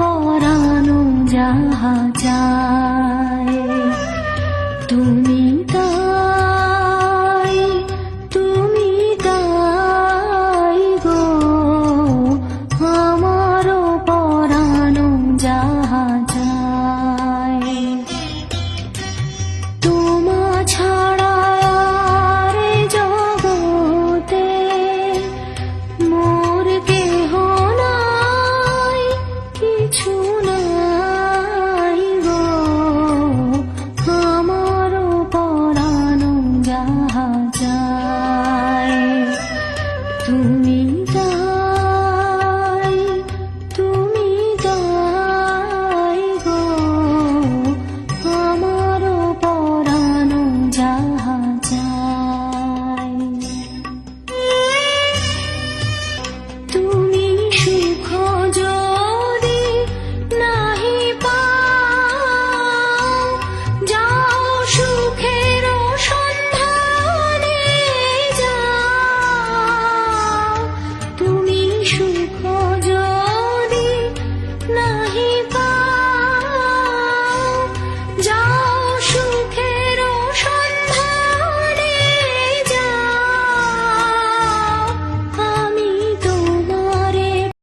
পরানো যাহা চায়। যায় তুমি नहीं